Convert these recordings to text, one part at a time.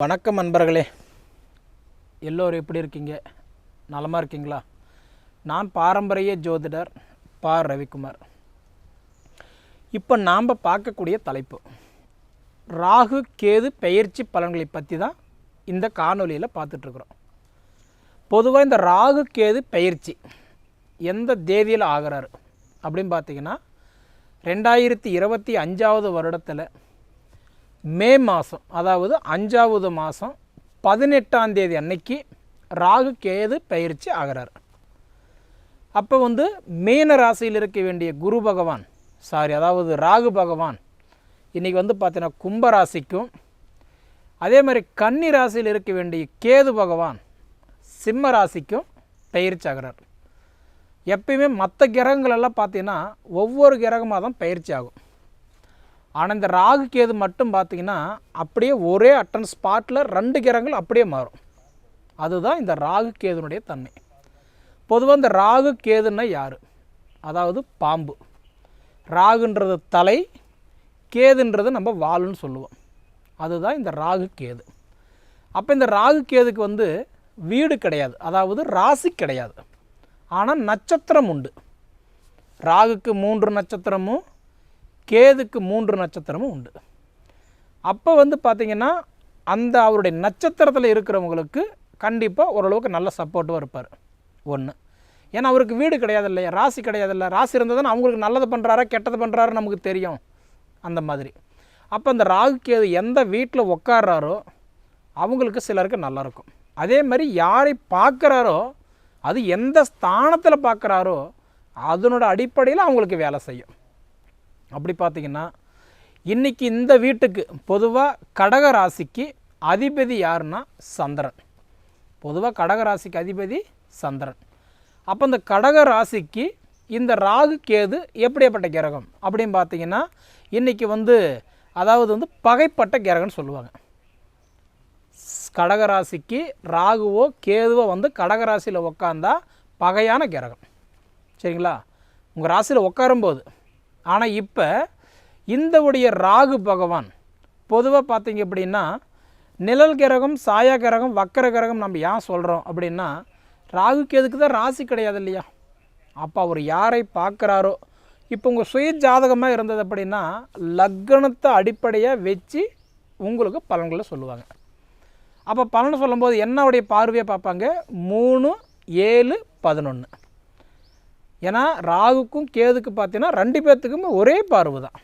வணக்கம் அன்பர்களே எல்லோரும் எப்படி இருக்கீங்க? நலமாக இருக்கீங்களா? நான் பாரம்பரிய ஜோதிடர் பா. ரவிக்குமார். இப்போ நாம் பார்க்கக்கூடிய தலைப்பு ராகு கேது பெயர்ச்சி பலன்களை பற்றி தான் இந்த காணொலியில் பார்த்துட்ருக்குறோம் பொதுவாக இந்த ராகு கேது பெயர்ச்சி எந்த தேதியில் ஆகிறாரு அப்படின்னு பார்த்தீங்கன்னா ரெண்டாயிரத்தி இருபத்தி அஞ்சாவது வருடத்தில் மே மாதம் அதாவது அஞ்சாவது மாதம் பதினெட்டாம் தேதி அன்னைக்கு ராகு கேது பயிற்சி ஆகிறார். அப்போ வந்து மீன ராசியில் இருக்க வேண்டிய குரு பகவான் சாரி அதாவது ராகு பகவான் இன்றைக்கி வந்து பார்த்தீங்கன்னா கும்ப ராசிக்கும் அதே மாதிரி கன்னி ராசியில் இருக்க வேண்டிய கேது பகவான் சிம்ம ராசிக்கும் பயிற்சி ஆகிறார். எப்பயுமே மற்ற கிரகங்களெல்லாம் பார்த்தீங்கன்னா ஒவ்வொரு கிரகமாக தான் பயிற்சி ஆகும். ஆனால் இந்த ராகு கேது மட்டும் பார்த்தீங்கன்னா அப்படியே ஒரே அட்டன் ஸ்பாட்டில் ரெண்டு கிரகங்கள் அப்படியே மாறும். அதுதான் இந்த ராகு கேதுனுடைய தன்மை. பொதுவாக இந்த ராகு கேதுன்னா யார்? அதாவது பாம்பு. ராகுன்றது தலை கேதுன்றது நம்ம வால்னு சொல்லுவோம். அதுதான் இந்த ராகு கேது. அப்போ இந்த ராகு கேதுக்கு வந்து வீடு கிடையாது. அதாவது ராசி கிடையாது. ஆனால் நட்சத்திரம் உண்டு. ராகுக்கு மூன்று நட்சத்திரமும் கேதுக்கு மூன்று நட்சத்திரமும் உண்டு. அப்போ வந்து பார்த்திங்கன்னா அந்த அவருடைய நட்சத்திரத்தில் இருக்கிறவங்களுக்கு கண்டிப்பாக ஓரளவுக்கு நல்ல சப்போர்ட்டும் இருப்பார். ஒன்று ஏன்னா அவருக்கு வீடு கிடையாது இல்லையா ராசி கிடையாது இல்லை ராசி இருந்தால் தான் அவங்களுக்கு நல்லது பண்ணுறாரா கெட்டது பண்ணுறாரு நமக்கு தெரியும். அந்த மாதிரி. அப்போ அந்த ராகு கேது எந்த வீட்டில் உட்கார்றாரோ அவங்களுக்கு சிலருக்கு நல்லாயிருக்கும் அதே மாதிரி யாரை பார்க்குறாரோ அது எந்த ஸ்தானத்தில் பார்க்குறாரோ அதனோட அடிப்படையில் அவங்களுக்கு வேலை செய்யும். அப்படி பார்த்தீங்கன்னா இன்றைக்கி இந்த வீட்டுக்கு பொதுவாக கடக ராசிக்கு அதிபதி யாருன்னா சந்திரன். பொதுவாக கடக ராசிக்கு அதிபதி சந்திரன். அப்போ இந்த கடக ராசிக்கு இந்த ராகு கேது எப்படியாப்பட்ட கிரகம்? அப்படின்னு பார்த்தீங்கன்னா இன்றைக்கி வந்து அதாவது வந்து பகைப்பட்ட கிரகம்னு சொல்லுவாங்க. கடகராசிக்கு ராகுவோ கேதுவோ வந்து கடகராசியில் உக்காந்தா பகையான கிரகம். சரிங்களா? உங்கள் ராசியில் உட்காரும்போது ஆனால் இப்போ இந்த உடைய ராகு பகவான் பொதுவாக பார்த்தீங்க அப்படின்னா நிழல் கிரகம் சாயா கிரகம் வக்கர கிரகம் நம்ம ஏன் சொல்கிறோம் அப்படின்னா ராகுக்கு எதுக்கு தான் ராசி கிடையாது இல்லையா? அப்போ அவர் யாரை பார்க்குறாரோ? இப்போ உங்கள் சுய ஜாதகமாக இருந்தது அப்படின்னா லக்னத்தை அடிப்படையாக வச்சு உங்களுக்கு பலன்களை சொல்லுவாங்க. அப்போ பலனை சொல்லும்போது என்னவுடைய பார்வையை பார்ப்பாங்க? மூணு ஏழு பதினொன்று ஏன்னா ராகுக்கும் கேதுக்கு பார்த்தீங்கன்னா ரெண்டு பேர்த்துக்குமே ஒரே பார்வை தான்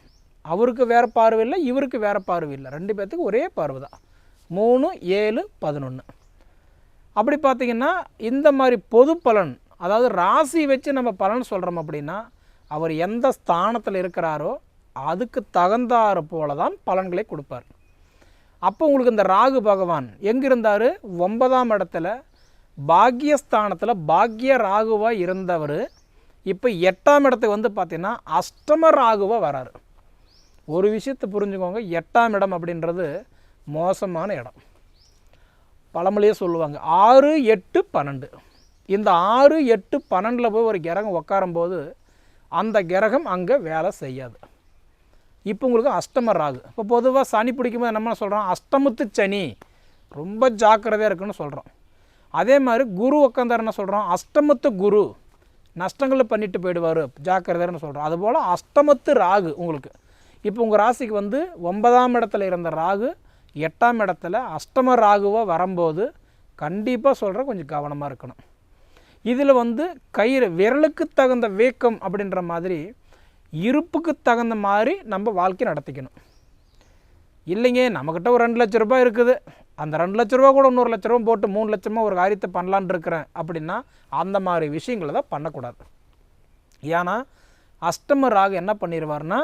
அவருக்கு வேறு பார்வை இல்லை இவருக்கு வேறு பார்வை இல்லை ரெண்டு பேர்த்துக்கு ஒரே பார்வை தான் மூணு ஏழு பதினொன்று அப்படி பார்த்தீங்கன்னா இந்த மாதிரி பொது பலன் அதாவது ராசி வச்சு நம்ம பலன் சொல்கிறோம் அப்படின்னா அவர் எந்த ஸ்தானத்தில் இருக்கிறாரோ அதுக்கு தகுந்தாறு போல தான் பலன்களை கொடுப்பார். அப்போ உங்களுக்கு இந்த ராகு பகவான் எங்கே இருந்தார் ஒன்பதாம் இடத்துல பாக்கியஸ்தானத்தில் பாக்கிய ராகுவாக இருந்தவர் இப்போ எட்டாம் இடத்துக்கு வந்து பார்த்தீங்கன்னா அஷ்டம ராகுவாக வராரு. ஒரு விஷயத்தை புரிஞ்சுக்கோங்க எட்டாம் இடம் அப்படின்றது மோசமான இடம். பழமொழியே சொல்லுவாங்க ஆறு எட்டு பன்னெண்டு. இந்த ஆறு எட்டு பன்னெண்டில் போய் ஒரு கிரகம் உட்காரும்போது அந்த கிரகம் அங்கே வேலை செய்யாது. இப்போ உங்களுக்கு அஷ்டம ராகு இப்போ பொதுவாக சனி பிடிக்கும்போது என்ன சொல்கிறோம் அஷ்டமத்து சனி. ரொம்ப ஜாக்கிரதையாக இருக்குன்னு சொல்கிறோம் அதே மாதிரி குரு உட்காந்தார் என்ன சொல்கிறோம் அஷ்டமத்து குரு. நஷ்டங்களை பண்ணிட்டு போயிடுவார். ஜாக்கிரதைன்னு சொல்கிறோம் அதுபோல் அஷ்டமத்து ராகு உங்களுக்கு. இப்போ உங்கள் ராசிக்கு வந்து ஒன்பதாம் இடத்துல இருந்த ராகு எட்டாம் இடத்துல அஷ்டம ராகுவாக வரும்போது கண்டிப்பாக சொல்கிற கொஞ்சம் கவனமாக இருக்கணும். இதில் வந்து கயிறு விரலுக்கு தகுந்த வேக்கம் அப்படின்ற மாதிரி இருப்புக்கு தகுந்த மாதிரி நம்ம வாழ்க்கை நடத்திக்கணும். இல்லைங்க நம்மக்கிட்ட ஒரு ரெண்டு லட்ச ரூபாய் இருக்குது. அந்த ரெண்டு லட்ச ரூபா கூட இன்னொரு லட்ச ரூபா போட்டு மூணு லட்சமாக ஒரு காரியத்தை பண்ணலான் இருக்கிறேன் அப்படின்னா அந்த மாதிரி விஷயங்களை தான் பண்ணக்கூடாது. ஏன்னா அஷ்டம ராகு என்ன பண்ணிடுவார்னா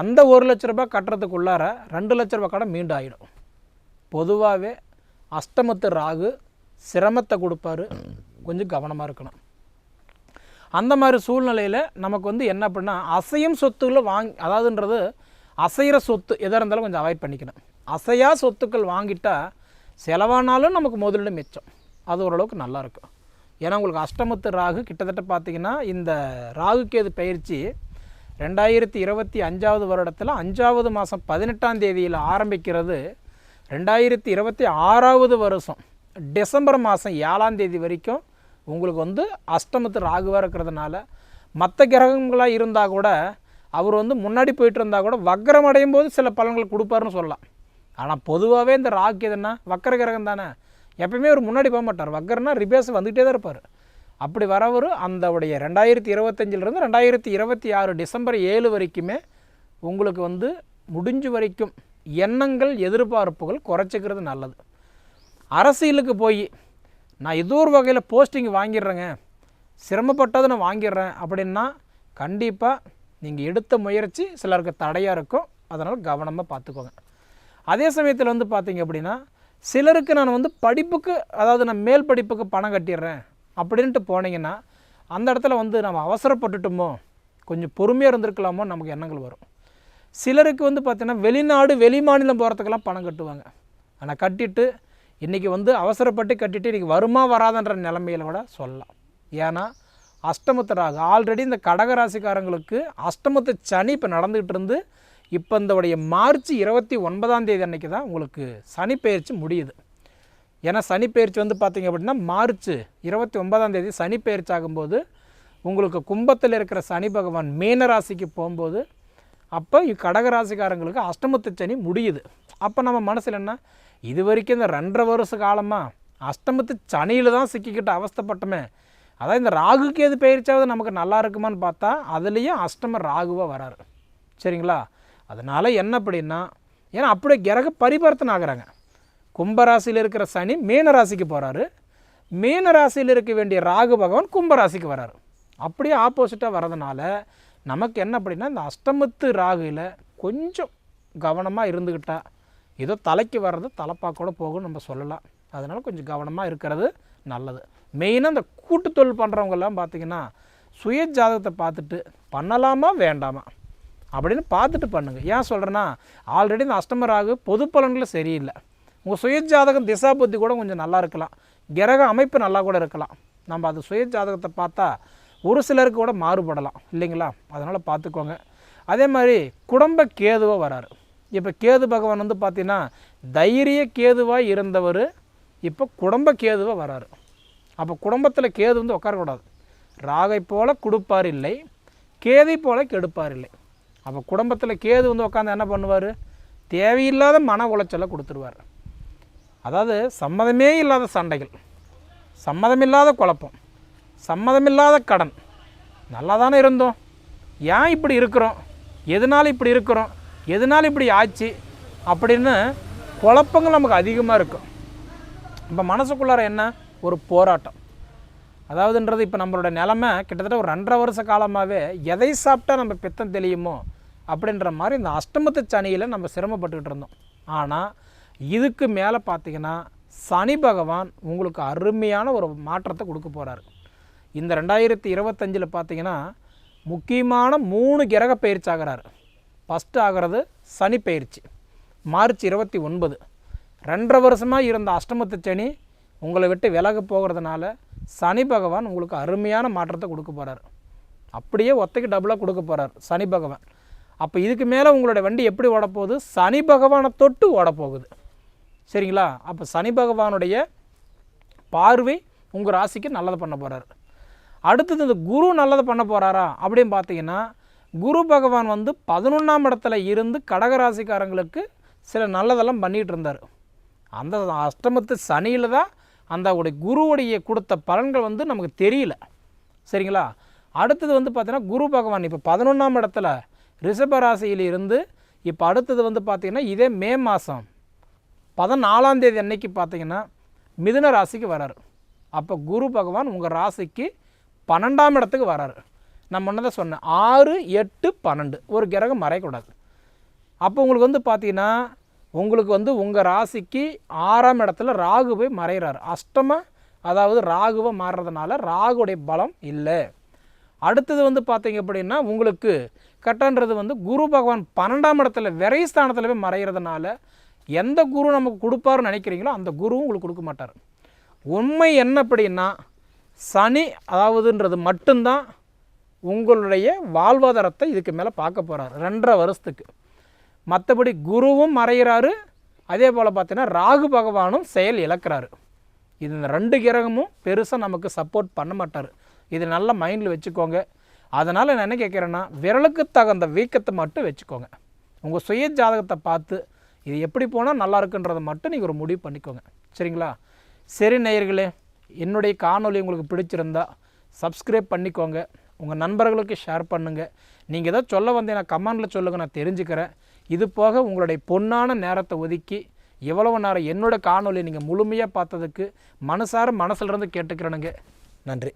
அந்த ஒரு லட்ச ரூபாய் கட்டுறதுக்குள்ளார ரெண்டு லட்ச ரூபாய் கடை மீண்டு ஆகிடும் பொதுவாகவே அஷ்டமத்து ராகு சிரமத்தை கொடுப்பாரு. கொஞ்சம் கவனமாக இருக்கணும். அந்த மாதிரி சூழ்நிலையில் நமக்கு வந்து என்ன அப்படின்னா அசையும் சொத்துக்களை வாங் அதாவதுன்றது அசைகிற சொத்து எதாக இருந்தாலும் கொஞ்சம் அவாய்ட் பண்ணிக்கணும். அசையா சொத்துக்கள் வாங்கிட்டால் செலவானாலும் நமக்கு முதலீடு மிச்சம். அது ஓரளவுக்கு நல்லாயிருக்கும் ஏன்னா உங்களுக்கு அஷ்டமத்து ராகு கிட்டத்தட்ட பார்த்திங்கன்னா இந்த ராகுக்கேது பயிற்சி ரெண்டாயிரத்தி இருபத்தி அஞ்சாவது வருடத்தில் அஞ்சாவது மாதம் பதினெட்டாம் தேதியில் ஆரம்பிக்கிறது ரெண்டாயிரத்தி இருபத்தி ஆறாவது வருஷம் டிசம்பர் மாதம் ஏழாம் தேதி வரைக்கும் உங்களுக்கு வந்து அஷ்டமத்து ராகுவாக இருக்கிறதுனால மற்ற கிரகங்களாக இருந்தால் கூட அவர் வந்து முன்னாடி போயிட்டு இருந்தால் கூட வக்கரம் அடையும் போது சில பலன்கள் கொடுப்பாருன்னு சொல்லலாம். ஆனால் பொதுவாகவே இந்த ராகு எதுனா வக்கர கிரகம் தானே. எப்பயுமே ஒரு முன்னாடி போக மாட்டார். வக்கரனா ரிபேஸ் வந்துகிட்டே தான் இருப்பார். அப்படி வரவர் அந்த உடைய ரெண்டாயிரத்தி இருபத்தஞ்சிலிருந்து ரெண்டாயிரத்தி இருபத்தி ஆறு டிசம்பர் ஏழு வரைக்குமே உங்களுக்கு வந்து முடிஞ்ச வரைக்கும் எண்ணங்கள் எதிர்பார்ப்புகள் குறைச்சிக்கிறது நல்லது. அரசியலுக்கு போய் நான் ஏதோ ஒரு வகையில் போஸ்டிங் வாங்கிடுறேங்க சிரமப்பட்டதை நான் வாங்கிடுறேன் அப்படின்னா கண்டிப்பாக நீங்கள் எடுத்த முயற்சி சிலருக்கு தடையாக இருக்கும். அதனால் கவனமாக பார்த்துக்கோங்க. அதே சமயத்தில் வந்து பார்த்தீங்க அப்படின்னா சிலருக்கு நான் வந்து படிப்புக்கு அதாவது நான் மேல் படிப்புக்கு பணம் கட்டிடுறேன் அப்படின்ட்டு போனீங்கன்னா அந்த இடத்துல வந்து நம்ம அவசரப்பட்டுட்டோமோ கொஞ்சம் பொறுமையாக இருந்திருக்கலாமோ நமக்கு எண்ணங்கள் வரும். சிலருக்கு வந்து பார்த்திங்கன்னா வெளிநாடு வெளி மாநிலம் போகிறதுக்கெல்லாம் பணம் கட்டுவாங்க. ஆனால் கட்டிட்டு இன்றைக்கி வந்து அவசரப்பட்டு கட்டிட்டு இன்றைக்கி வருமா வராதன்ற நிலைமையில கூட சொல்லலாம். ஏன்னா அஷ்டமத்து ராகு ஆல்ரெடி இந்த கடக ராசிக்காரங்களுக்கு அஷ்டமத்து சனி இப்போ நடந்துகிட்டு இருந்து இப்போ இந்த உடைய மார்ச் இருபத்தி ஒன்பதாம் தேதி அன்னைக்கு தான் உங்களுக்கு சனிப்பெயர்ச்சி முடியுது. ஏன்னா சனிப்பெயர்ச்சி வந்து பார்த்திங்க அப்படின்னா மார்ச் இருபத்தி ஒன்பதாம் தேதி சனிப்பெயர்ச்சி ஆகும்போது உங்களுக்கு கும்பத்தில் இருக்கிற சனி பகவான் மீன ராசிக்கு போகும்போது அப்போ கடக ராசிக்காரங்களுக்கு அஷ்டமத்து சனி முடியுது. அப்போ நம்ம மனசில் என்ன? இது வரைக்கும் இந்த ரெண்டரை வருஷ காலமாக அஷ்டமத்து சனியில் தான் சிக்கிக்கிட்டு அவஸ்தைப்பட்டோமே. அதான் இந்த ராகுக்கு எது பயிற்சியாவது நமக்கு நல்லா இருக்குமான்னு பார்த்தா அதுலேயும் அஷ்டம ராகுவாக வராரு. சரிங்களா? அதனால் என்ன அப்படின்னா ஏன்னா அப்படியே கிரக பரிவர்த்தனை ஆகுறாங்க கும்பராசியில் இருக்கிற சனி மீன ராசிக்கு போகிறாரு மீன ராசியில் இருக்க வேண்டிய ராகு பகவான் கும்பராசிக்கு வராரு. அப்படியே ஆப்போசிட்டாக வரதுனால நமக்கு என்ன அப்படின்னா இந்த அஷ்டமத்து ராகுல கொஞ்சம் கவனமாக இருந்துக்கிட்டா ஏதோ தலைக்கு வர்றது தலைப்பாக்கோட போகும்னு நம்ம சொல்லலாம். அதனால் கொஞ்சம் கவனமாக இருக்கிறது நல்லது. மெயினாக இந்த கூட்டுத்தொழில் பண்ணுறவங்கெல்லாம் பார்த்தீங்கன்னா சுய ஜாதகத்தை பார்த்துட்டு பண்ணலாமா வேண்டாமா? அப்படின்னு பார்த்துட்டு பண்ணுங்கள் ஏன் சொல்கிறேன்னா ஆல்ரெடி இந்த அஷ்டம ராகு பொது பலன்களில் சரியில்லை. உங்கள் சுய ஜாதகம் திசா புத்தி கூட கொஞ்சம் நல்லா இருக்கலாம். கிரக அமைப்பு நல்லா கூட இருக்கலாம். நம்ம அது சுய ஜாதகத்தை பார்த்தா ஒரு சிலருக்கு கூட மாறுபடலாம். இல்லைங்களா? அதனால் பார்த்துக்கோங்க. அதே மாதிரி குடும்ப கேதுவாக வராரு. இப்போ கேது பகவான் வந்து பார்த்தீங்கன்னா தைரிய கேதுவாக இருந்தவர் இப்போ குடும்ப கேதுவாக வராரு. அப்போ குடும்பத்தில் கேது வந்து உட்காரக்கூடாது. ராகை போல் கொடுப்பார் இல்லை கேதை போல கெடுப்பார் இல்லை. அப்போ குடும்பத்தில் கேது வந்து உட்காந்து என்ன பண்ணுவார்? தேவையில்லாத மன உளைச்சலை கொடுத்துருவார். அதாவது சம்மதமே இல்லாத சண்டைகள் சம்மதமில்லாத குழப்பம் சம்மதமில்லாத கடன் நல்லா தானே இருந்தோம். ஏன் இப்படி இருக்கிறோம்? எதனால் இப்படி இருக்கிறோம்? எதனால் இப்படி ஆச்சு? அப்படின்னு குழப்பங்கள் நமக்கு அதிகமாக இருக்கும். இப்போ மனசுக்குள்ளார என்ன? ஒரு போராட்டம். அதாவதுன்றது இப்போ நம்மளோட நிலமை கிட்டத்தட்ட ஒரு ரெண்டரை வருஷ காலமாகவே எதை சாப்பிட்டா நம்ம பித்தம் தெளியுமோ அப்படின்ற மாதிரி இந்த அஷ்டமத்து சனியில் நம்ம சிரமப்பட்டுக்கிட்டு இருந்தோம். ஆனால் இதுக்கு மேலே பார்த்தீங்கன்னா சனி பகவான் உங்களுக்கு அருமையான ஒரு மாற்றத்தை கொடுக்க போகிறாரு இந்த ரெண்டாயிரத்தி இருபத்தஞ்சில் பார்த்தீங்கன்னா முக்கியமான மூணு கிரக பயிற்சி ஆகிறாரு. ஃபஸ்ட்டு ஆகிறது சனி பயிற்சி. மார்ச் இருபத்தி ஒன்பது. ரெண்டரை வருஷமாக இருந்த அஷ்டமத்து சனி உங்களை விட்டு விலக போகிறதுனால சனி பகவான் உங்களுக்கு அருமையான மாற்றத்தை கொடுக்க போகிறார் அப்படியே ஒத்தைக்கு டபுளாக கொடுக்க போகிறார் சனி பகவான். அப்போ இதுக்கு மேலே உங்களுடைய வண்டி எப்படி ஓடப்போகுது? சனி பகவானை தொட்டு ஓடப்போகுது. சரிங்களா? அப்போ சனி பகவானுடைய பார்வை உங்கள் ராசிக்கு நல்லது பண்ண போகிறார் அடுத்தது இந்த குரு நல்லது பண்ண போகிறாரா அப்படின்னு பார்த்தீங்கன்னா குரு பகவான் வந்து பதினொன்றாம் இடத்துல இருந்து கடகராசிக்காரங்களுக்கு சில நல்லதெல்லாம் பண்ணிகிட்டு இருந்தார். அந்த அஷ்டமத்து சனியில் தான் அந்த உடைய குருவுடைய கொடுத்த பலன்கள் வந்து நமக்கு தெரியல. சரிங்களா? அடுத்தது வந்து பார்த்திங்கன்னா குரு பகவான் இப்போ பதினொன்றாம் இடத்துல ரிஷப ராசியில் இருந்து இப்போ அடுத்தது வந்து பார்த்திங்கன்னா இதே மே மாதம் பதினாலாம் தேதி அன்னைக்கு பார்த்தீங்கன்னா மிதுன ராசிக்கு வராரு. அப்போ குரு பகவான் உங்கள் ராசிக்கு பன்னெண்டாம் இடத்துக்கு வராரு. நான் முன்னதை சொன்னேன் ஆறு எட்டு பன்னெண்டு. ஒரு கிரகம் மறையக்கூடாது. அப்போ உங்களுக்கு வந்து பார்த்திங்கன்னா உங்களுக்கு வந்து உங்கள் ராசிக்கு ஆறாம் இடத்துல ராகு போய் மறைகிறார் அஷ்டம அதாவது ராகுவை மாறுறதுனால ராகுடைய பலம் இல்லை. அடுத்தது வந்து பார்த்தீங்க அப்படின்னா உங்களுக்கு கட்டன்றது வந்து குரு பகவான் பன்னெண்டாம் இடத்துல விரைஸ்தானத்தில் போய் மறைகிறதுனால எந்த குரு நமக்கு கொடுப்பாருன்னு நினைக்கிறீங்களோ அந்த குருவும் உங்களுக்கு கொடுக்க மாட்டார். உண்மை என்ன அப்படின்னா சனி அதாவதுன்றது மட்டும்தான் உங்களுடைய வாழ்வாதாரத்தை இதுக்கு மேலே பார்க்க போகிறார் ரெண்டரை வருஷத்துக்கு. மற்றபடி குருவும் மறைகிறாரு அதே போல் பார்த்தீங்கன்னா ராகு பகவானும் செயல் இழக்கிறாரு. இது இந்த ரெண்டு கிரகமும் பெருசாக நமக்கு சப்போர்ட் பண்ண மாட்டார். இது நல்ல மைண்டில் வச்சுக்கோங்க. அதனால் நான் என்ன கேட்குறேன்னா விரலுக்கு தகுந்த வீக்கத்தை மட்டும் வச்சுக்கோங்க. உங்கள் சுய ஜாதகத்தை பார்த்து இது எப்படி போனால் நல்லா இருக்குன்றதை மட்டும் நீங்கள் ஒரு முடிவு பண்ணிக்கோங்க. சரிங்களா? சரி நேயர்களே என்னுடைய காணொளி உங்களுக்கு பிடிச்சிருந்தா சப்ஸ்கிரைப் பண்ணிக்கோங்க. உங்கள் நண்பர்களுக்கு ஷேர் பண்ணுங்கள் நீங்கள் ஏதோ சொல்ல வந்தீங்கன்னா கமெண்டில் சொல்லுங்கள் நான் தெரிஞ்சுக்கிறேன். இது போக உங்களுடைய பொன்னான நேரத்தை ஒதுக்கி எவ்வளவு நேரம் என்னோட காணொலி நீங்கள் முழுமையாக பார்த்ததுக்கு மனசார மனசிலிருந்து கேட்டுக்கிறேனுங்க. நன்றி.